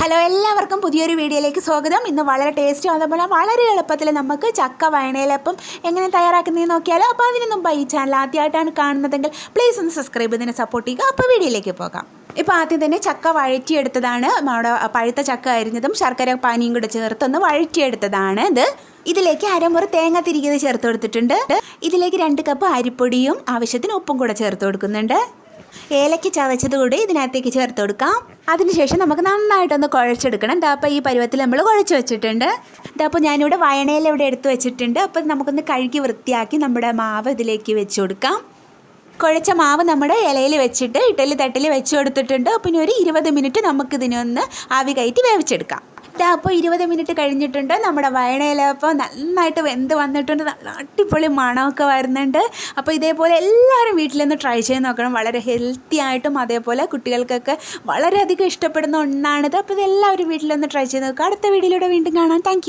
Hello എല്ലാവർക്കും പുതിയൊരു വീഡിയോയിലേക്ക് സ്വാഗതം. ഇന്ന് വളരെ ടേസ്റ്റി അതുപോലെ വളരെ എളുപ്പത്തിൽ നമുക്ക് ചക്ക വയണയിലപ്പം എങ്ങനെ തയ്യാറാക്കുന്നതെന്ന് നോക്കിയാലോ. അപ്പോൾ അതിന് മുമ്പ് ഈ ചാനൽ ആദ്യമായിട്ടാണ് കാണുന്നതെങ്കിൽ പ്ലീസ് ഒന്ന് സബ്സ്ക്രൈബ് ചെയ്തിന് സപ്പോർട്ട് ചെയ്യുക. അപ്പോൾ വീഡിയോയിലേക്ക് പോകാം. ഇപ്പോൾ ആദ്യം തന്നെ ചക്ക വഴറ്റിയെടുത്തതാണ്. നമ്മുടെ പഴുത്ത ചക്ക അരിഞ്ഞതും ശർക്കര പാനിയും കൂടെ ചേർത്തൊന്ന് വഴറ്റിയെടുത്തതാണ് ഇത്. ഇതിലേക്ക് അരമുറ തേങ്ങ തിരികെ ചേർത്ത് കൊടുത്തിട്ടുണ്ട്. ഇതിലേക്ക് രണ്ട് കപ്പ് അരിപ്പൊടിയും ആവശ്യത്തിന് ഉപ്പും കൂടെ ചേർത്ത് കൊടുക്കുന്നുണ്ട്. ഏലയ്ക്ക് ചതച്ചത് കൂടി ഇതിനകത്തേക്ക് ചേർത്ത് കൊടുക്കാം. അതിനുശേഷം നമുക്ക് നന്നായിട്ടൊന്ന് കുഴച്ചെടുക്കണം. ഇതാ അപ്പോൾ ഈ പരുവത്തിൽ നമ്മൾ കുഴച്ച് വെച്ചിട്ടുണ്ട്. ഇതാ അപ്പോൾ ഞാനിവിടെ വയണയിൽ ഇവിടെ എടുത്ത് വെച്ചിട്ടുണ്ട്. അപ്പോൾ നമുക്കൊന്ന് കഴുകി വൃത്തിയാക്കി നമ്മുടെ മാവ് ഇതിലേക്ക് വെച്ച് കൊടുക്കാം. കുഴച്ച മാവ് നമ്മുടെ ഇലയിൽ വെച്ചിട്ട് ഇഡലി തട്ടിൽ വെച്ച് കൊടുത്തിട്ടുണ്ട്. അപ്പോൾ ഇനി ഒരു ഇരുപത് മിനിറ്റ് നമുക്കിതിനൊന്ന് ആവി കയറ്റി വേവിച്ചെടുക്കാം. അപ്പോൾ ഇരുപത് മിനിറ്റ് കഴിഞ്ഞിട്ടുണ്ട്. നമ്മുടെ വയണയില അപ്പോൾ നന്നായിട്ട് വെന്ത് വന്നിട്ടുണ്ട്. നല്ല അടിപൊളി മണമൊക്കെ വരുന്നുണ്ട്. അപ്പോൾ ഇതേപോലെ എല്ലാവരും വീട്ടിൽ വീട്ടിലൊന്ന് ട്രൈ ചെയ്ത് നോക്കണം. വളരെ ഹെൽത്തി ആയിട്ടും അതേപോലെ കുട്ടികൾക്കൊക്കെ വളരെയധികം ഇഷ്ടപ്പെടുന്ന ഒന്നാണിത്. അപ്പോൾ ഇതെല്ലാവരും വീട്ടിലൊന്ന് ട്രൈ ചെയ്ത് നോക്കുക. അടുത്ത വീഡിയോയിലൂടെ വീണ്ടും കാണാം. താങ്ക്